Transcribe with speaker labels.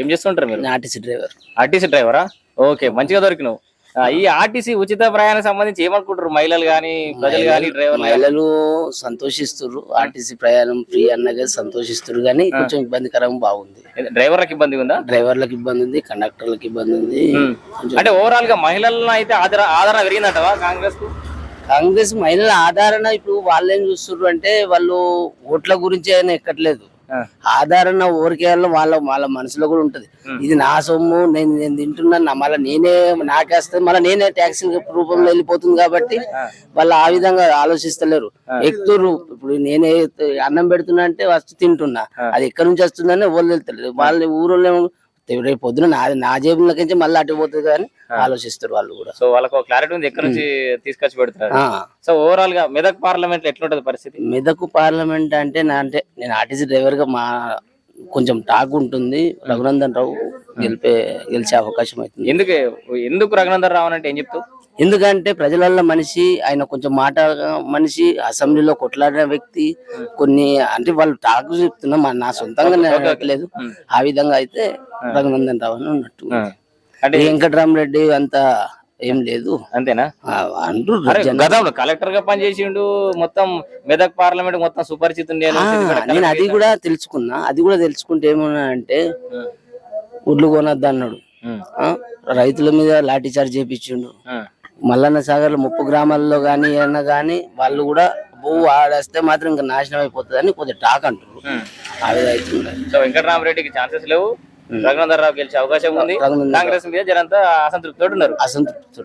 Speaker 1: ఏం చేస్తుంటారు మీరు?
Speaker 2: RTC driver.
Speaker 1: ఆర్టీసీ డ్రైవరా? ఓకే మంచిగా దొరికినావు. ఈ ఆర్టీసీ ఉచిత ప్రయాణం సంబంధించి ఏమనుకుంటారు మహిళలు కానీ ప్రజలు కానీ డ్రైవర్లు గానీ?
Speaker 2: మహిళలు సంతోషిస్తున్నారు ఆర్టీసీ ప్రయాణం ఫ్రీ అన్నగా సంతోషిస్తున్నారు కానీ కొంచెం ఇబ్బందికరం బాగుంది.
Speaker 1: డ్రైవర్లకు ఇబ్బంది ఉందా?
Speaker 2: డ్రైవర్లకు ఇబ్బంది ఉంది కండక్టర్లకు ఇబ్బంది ఉంది.
Speaker 1: అంటే ఓవరాల్గా మహిళలను అయితే ఆదర ఆదరణ పెరిగిందంటవా కాంగ్రెస్కు
Speaker 2: కాంగ్రెస్ మహిళల ఆదరణ ఇప్పుడు వాళ్ళు ఏం చూస్తున్నారు అంటే వాళ్ళు ఓట్ల గురించి అయినా ఎక్కట్లేదు.
Speaker 1: ఆ.
Speaker 2: ఆదరణ ఊరికేయాలో వాళ్ళ వాళ్ళ మనసులో కూడా ఉంటది. ఇది నా సొమ్ము నేను నేను తింటున్నాను నా- మళ్ళీ నేనే నాకేస్తే మళ్ళీ నేనే ట్యాక్సీ రూపంలో వెళ్ళిపోతుంది కాబట్టి వాళ్ళు ఆ విధంగా ఆలోచిస్తలేరు. ఎక్కుతురు ఇప్పుడు నేనే అన్నం పెడుతున్నా అంటే వచ్చి తింటున్నా. అది ఎక్కడి నుంచి వస్తుందని ఎవరు వెళ్తలేదు వాళ్ళ ఊరోళ్ళు రేపు పొద్దున నా నా జేబులకి మళ్ళీ అటు పోతుంది కానీ ఆలోచిస్తారు వాళ్ళు కూడా.
Speaker 1: సో వాళ్ళకు క్లారిటీ ఉంది ఎక్కడి నుంచి తీసుకొచ్చి పెడతారు. సో ఓవరాల్గా మెదక్ పార్లమెంట్ ఎట్లుంటది పరిస్థితి?
Speaker 2: మెదకు పార్లమెంట్ అంటే నా అంటే నేను ఆర్టీసీ డ్రైవర్గా మా కొంచెం టాక్ ఉంటుంది రఘునందన్ రావు గెలిపే గెలిచే అవకాశం అవుతుంది.
Speaker 1: ఎందుకు? ఎందుకు రఘునందన్ రావు అంటే ఏం చెప్తావు
Speaker 2: ఎందుకంటే ప్రజలల్లో మనిషి ఆయన కొంచెం మాట మనిషి అసెంబ్లీలో కొట్లాడిన వ్యక్తి కొన్ని అంటే వాళ్ళు టాక్ చెప్తున్నా నా సొంతంగా నేను ఆ విధంగా అయితే రఘునందన్ రావు అని ఉన్నట్టు.
Speaker 1: అంటే
Speaker 2: వెంకటరామరెడ్డి అంత ఏం లేదు.
Speaker 1: అంతేనా?
Speaker 2: అంటూ
Speaker 1: గతంలో కలెక్టర్గా పనిచేసిండు మొత్తం మెదక్ పార్లమెంట్ మొత్తం సుపరిచితుండే
Speaker 2: నేను అది కూడా తెలుసుకున్నా. అది కూడా తెలుసుకుంటే ఏమన్నా అంటే ఉడ్లు కొనద్దు అన్నాడు. రైతుల మీద లాఠీ చార్జ్ చేపించిండు. మల్లన్న సాగర్ ముప్పు గ్రామాల్లో కానీ ఏమన్నా కానీ వాళ్ళు కూడా భూ ఆడేస్తే మాత్రం ఇంకా నాశనం అయిపోతుంది అని కొద్దిగా టాక్ అంటారు ఆ విధంగా అవుతుంది
Speaker 1: సో వెంకటరామరెడ్డికి ఛాన్సెస్ లేవు. రఘునందన్ రావు గెలిచే అవకాశం ఉంది. కాంగ్రెస్ మీద జనంతా అసంతృప్తితో ఉన్నారు.
Speaker 2: అసంతృప్తి